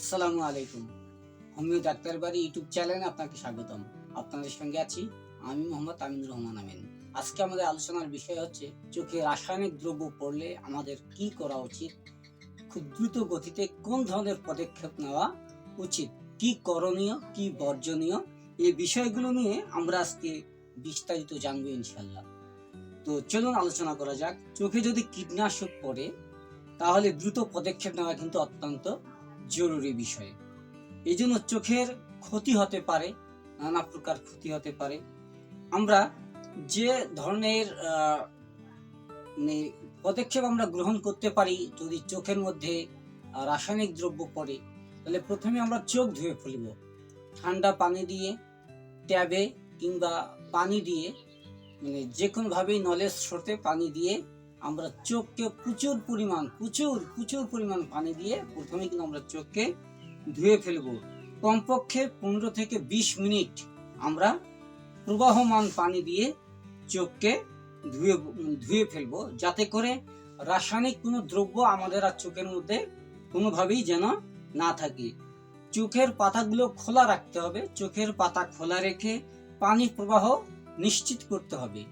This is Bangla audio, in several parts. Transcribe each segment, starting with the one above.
আসসালামু আলাইকুম। হোমিও ডাক্তার বাড়ি ইউটিউব চ্যানেলে আপনাকে স্বাগতম। আপনাদের সঙ্গে আছি আমি মোহাম্মদ আমিনুর রহমান আমিন। আজকে আমাদের আলোচনার বিষয় হচ্ছে, চোখে রাসায়নিক দ্রব্য পড়লে আমাদের কি করা উচিত? খুব দ্রুত গতিতে কোন ধরনের পদক্ষেপ নেওয়া উচিত? কি করণীয়, কি বর্জনীয়? এই বিষয়গুলো নিয়ে আমরা আজকে বিস্তারিত জানব ইনশাল্লাহ তো চলুন আলোচনা করা যাক। চোখে যদি কীটনাশক পড়ে, তাহলে দ্রুত পদক্ষেপ নেওয়া কিন্তু অত্যন্ত জরুরি বিষয়। এই জন্য চোখের ক্ষতি হতে পারে, নানা প্রকার ক্ষতি হতে পারে। আমরা যে ধরনের মানে পদক্ষেপ আমরা গ্রহণ করতে পারি যদি চোখের মধ্যে রাসায়নিক দ্রব্য পড়ে, তাহলে প্রথমে আমরা চোখ ধুয়ে ফেলব। ঠান্ডা পানি দিয়ে, ট্যাবে কিংবা পানি দিয়ে মানে যে কোনোভাবেই নলেজ স্রোতে পানি দিয়ে আমরা চোখকে প্রচুর পরিমাণ, প্রচুর প্রচুর পরিমাণ পানি দিয়ে প্রথমে কিন্তু আমরা চোখকে ধুয়ে ফেলব। কমপক্ষে পনেরো থেকে বিশ মিনিট আমরা প্রবাহমান পানি দিয়ে চোখকে ধুয়ে ধুয়ে ফেলব, যাতে করে রাসায়নিক কোনো দ্রব্য আমাদের আর চোখের মধ্যে কোনোভাবেই যেন না থাকে। চোখের পাতাগুলো খোলা রাখতে হবে, চোখের পাতা খোলা রেখে পানি প্রবাহ নিশ্চিত করতে হবে।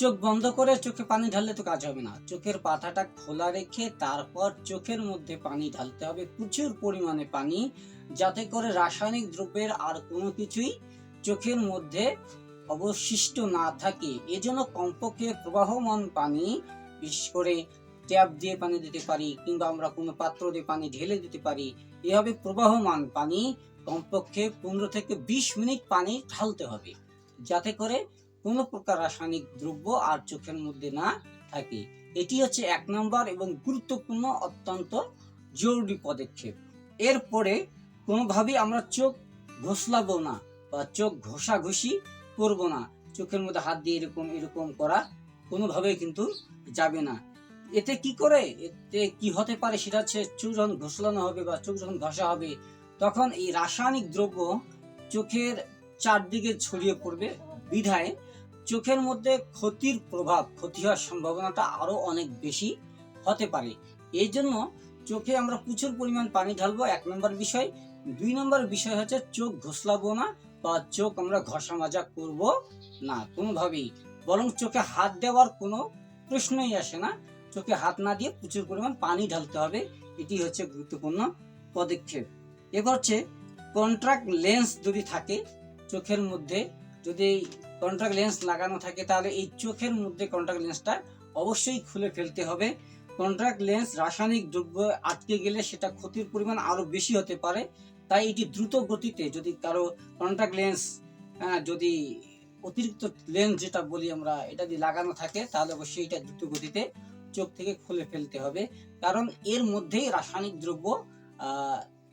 চোখ বন্ধ করে চোখে পানি ঢাললে তো কাজ হবে না। চোখের পাতাটা খোলা রেখে তারপর চোখের মধ্যে পানি ঢালতে হবে প্রচুর পরিমাণে পানি, যাতে করে রাসায়নিক দ্রব্যের আর কোনো কিছুই চোখের মধ্যে অবশিষ্ট না থাকে। এজন্য কমপক্ষে প্রবাহমান পানি, বিশেষ করে ট্যাপ দিয়ে পানি দিতে পারি কিংবা আমরা কোনো পাত্র দিয়ে পানি ঢেলে দিতে পারি এভাবে প্রবাহমান পানি। কমপক্ষে পনেরো থেকে বিশ মিনিট পানি ঢালতে হবে, যাতে করে কোনো প্রকার রাসায়নিক দ্রব্য আর চোখের মধ্যে না থাকে। এটি হচ্ছে এক নম্বর এবং গুরুত্বপূর্ণ অত্যন্ত জরুরি পদক্ষেপ। এরপরে কোনোভাবেই আমরা চোখ ঘষলাবো না বা চোখ ঘষাঘষি করব না। চোখের মধ্যে হাত দিয়ে এরকম এরকম করা কোনোভাবেই কিন্তু যাবে না। এতে কি করে? এতে কি হতে পারে? সেটা হচ্ছে চোখ যখন ঘষলানো হবে বা চোখ যখন ঘষা হবে, তখন এই রাসায়নিক দ্রব্য চোখের চারদিকে ছড়িয়ে পড়বে, বিধায় চোখের মধ্যে ক্ষতির প্রভাব, ক্ষতি হওয়ার সম্ভাবনাটা আরও অনেক বেশি হতে পারে। এই জন্য চোখে আমরা প্রচুর পরিমাণ পানি ঢালবো, এক নম্বর বিষয়। দুই নম্বর বিষয় হচ্ছে চোখ ঘষলাবো না বা চোখ আমরা ঘষা মাজা করব না কোনোভাবেই। বরং চোখে হাত দেওয়ার কোনো প্রশ্নই আসে না। চোখে হাত না দিয়ে প্রচুর পরিমাণ পানি ঢালতে হবে, এটি হচ্ছে গুরুত্বপূর্ণ পদক্ষেপ। এবার হচ্ছে কন্ট্রাক্ট লেন্স যদি থাকে, চোখের মধ্যে যদি কন্ট্রাক্ট লেন্স লাগানো থাকে, তাহলে এই চোখের মধ্যে কন্ট্রাক্ট লেন্সটা অবশ্যই খুলে ফেলতে হবে। কন্ট্রাক্ট লেন্স রাসায়নিক দ্রব্য আটকে গেলে সেটা ক্ষতির পরিমাণ আরও বেশি হতে পারে। তাই এটি দ্রুত গতিতে যদি কারও কন্ট্রাক্ট লেন্স যদি অতিরিক্ত লেন্স যেটা বলি আমরা, এটা যদি লাগানো থাকে, তাহলে অবশ্যই এটা দ্রুত গতিতে চোখ থেকে খুলে ফেলতে হবে। কারণ এর মধ্যেই রাসায়নিক দ্রব্য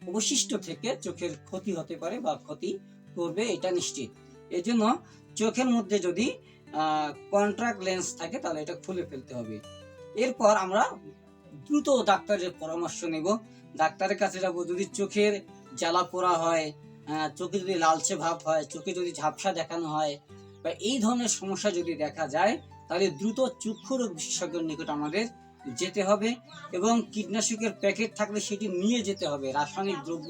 অবশিষ্ট থেকে চোখের ক্ষতি হতে পারে বা ক্ষতি করবে, এটা নিশ্চিত। এই জন্য চোখের মধ্যে যদি কন্ট্রাক্ট লেন্স থাকে, তাহলে এটা খুলে ফেলতে হবে। এরপর আমরা দ্রুত ডাক্তারের পরামর্শ নেব। ডাক্তারের কাছে যাব, যদি চোখের জ্বালা পোড়া হয় চোখে যদি লালচে ভাব হয়, চোখে যদি ঝাপসা দেখানো হয়, বা এই ধরনের সমস্যা যদি দেখা যায়, তাহলে দ্রুত চক্ষু রোগ বিশেষজ্ঞের নিকট আমাদের যেতে হবে এবং কীটনাশকের প্যাকেট থাকলে সেটি নিয়ে যেতে হবে। রাসায়নিক দ্রব্য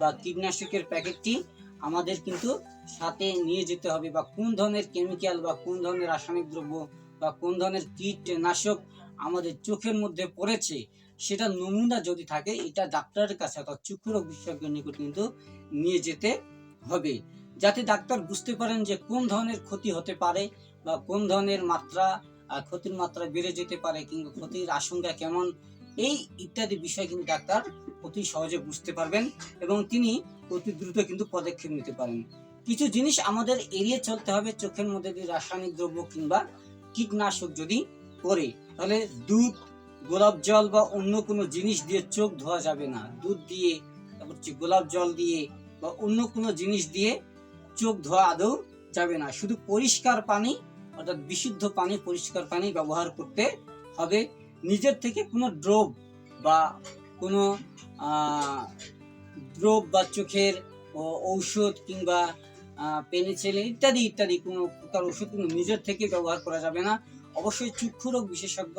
বা কীটনাশকের প্যাকেটটি আমাদের কিন্তু সাথে নিয়ে যেতে হবে বা কোন ধরনের কেমিক্যাল বা কোন ধরনের রাসায়নিক দ্রব্য বা কোন ধরনের কীটনাশক আমাদের চোখের মধ্যে পড়েছে, সেটা নমুনা যদি থাকে, এটা ডাক্তারের কাছে অর্থাৎ চক্ষু রোগ বিশেষজ্ঞের নিকট কিন্তু নিয়ে যেতে হবে। যাতে ডাক্তার বুঝতে পারেন যে কোন ধরনের ক্ষতি হতে পারে বা কোন ধরনের মাত্রা ক্ষতির মাত্রা বেড়ে যেতে পারে কিংবা ক্ষতির আশঙ্কা কেমন এই ইত্যাদি বিষয় কিন্তু ডাক্তার অতি সহজে বুঝতে পারবেন এবং তিনি অতি দ্রুত কিন্তু পদক্ষেপ নিতে পারেন। কিছু জিনিস আমাদের এড়িয়ে চলতে হবে চোখের মধ্যে যদি রাসায়নিক দ্রব্য কিংবা কীটনাশক যদি পড়ে, তাহলে দুধ, গোলাপ জল বা অন্য কোনো জিনিস দিয়ে চোখ ধোয়া যাবে না। দুধ দিয়ে, তারপর গোলাপ জল দিয়ে বা অন্য কোনো জিনিস দিয়ে চোখ ধোয়া আদৌ যাবে না। শুধু পরিষ্কার পানি, অর্থাৎ বিশুদ্ধ পানি, পরিষ্কার পানি ব্যবহার করতে হবে। নিজের থেকে কোনো ড্রপ বা কোনো ড্রপ বা চোখের ঔষধ কিংবা পেনিসিলিন ইত্যাদি ইত্যাদি কোনো প্রকার ওষুধ কিন্তু নিজের থেকে ব্যবহার করা যাবে না। অবশ্যই চক্ষু রোগ বিশেষজ্ঞ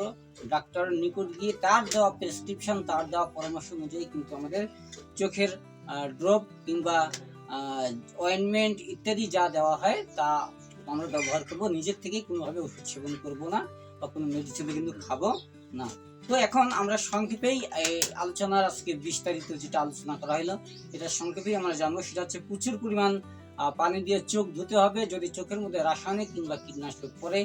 ডাক্তারের নিকট গিয়ে তার দেওয়া প্রেসক্রিপশন তার দেওয়া পরামর্শ অনুযায়ী কিন্তু আমাদের চোখের ড্রপ কিংবা অয়েনমেন্ট ইত্যাদি যা দেওয়া হয় তা আমরা ব্যবহার করব। নিজের থেকেই কোনোভাবে ওষুধ সেবন করব না বা কোনো মেডিসিন কিন্তু খাব। না। তো এখন আমরা সংক্ষেপেই আলোচনার আজকে বিস্তারিত যেটা আলোচনা করা হলো এটা সংক্ষেপেই আমরা জানব, সেটা হচ্ছে প্রচুর পরিমাণ পানি দিয়ে চোখ ধুতে হবে যদি চোখের মধ্যে রাসায়নিক কিংবা কীটনাশক পড়ে।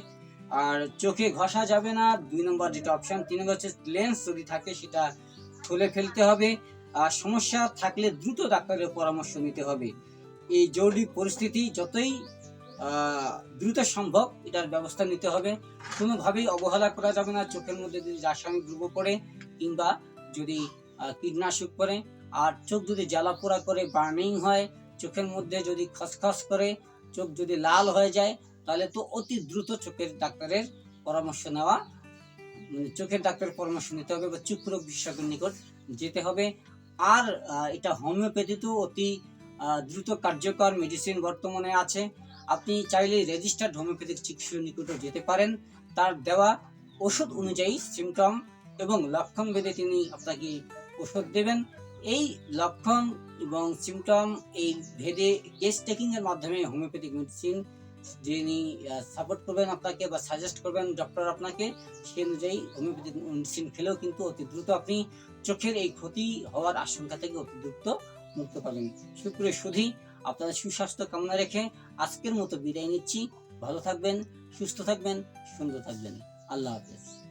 আর চোখে ঘষা যাবে না, দুই নম্বর যেটা অপশন তিন নম্বর হচ্ছে লেন্স যদি থাকে সেটা খুলে ফেলতে হবে। আর সমস্যা থাকলে দ্রুত ডাক্তারের পরামর্শ নিতে হবে। এই জরুরি পরিস্থিতি যতই দ্রুত সম্ভব এটার ব্যবস্থা নিতে হবে। কোনোভাবেই অবহেলা করা যাবে না, চোখের মধ্যে যদি রাসায়নিক দ্রব্য পড়ে কিংবা যদি কীটনাশক পড়ে। আর চোখ যদি জ্বালা পোড়া করে, বার্নিং হয়, চোখের মধ্যে যদি খসখস করে, চোখ যদি লাল হয়ে যায়, তাহলে তো অতি দ্রুত চোখের ডাক্তারের পরামর্শ নেওয়া মানে চোখের ডাক্তারের পরামর্শ নিতে হবে বা চক্ষু রোগ বিশেষজ্ঞের নিকট যেতে হবে। আর এটা হোমিওপ্যাথিতেও অতি দ্রুত কার্যকর মেডিসিন বর্তমানে আছে। আপনি চাইলে রেজিস্টার্ড হোমিওপ্যাথিক চিকিৎসকের নিকটও যেতে পারেন। তার দেওয়া ওষুধ অনুযায়ী সিমটম এবং লক্ষণ ভেদে তিনি আপনাকে ওষুধ দেবেন। এই লক্ষণ এবং সিমটম এই ভেদে কেস টেকিংয়ের মাধ্যমে হোমিওপ্যাথিক মেডিসিন যিনি সাপোর্ট করবেন আপনাকে বা সাজেস্ট করবেন ডক্টর আপনাকে সেই অনুযায়ী হোমিওপ্যাথিক মেডিসিন খেলেও কিন্তু অতি দ্রুত আপনি চোখের এই ক্ষতি হওয়ার আশঙ্কা থেকে অতি দ্রুত মুক্ত পাবেন। সুপ্রিয় সুধী আপনাদের সুস্বাস্থ্য কামনা রেখে আজকের মতো বিদায় নিচ্ছি। ভালো থাকবেন, সুস্থ থাকবেন, সুন্দর থাকবেন। আল্লাহ হাফেজ।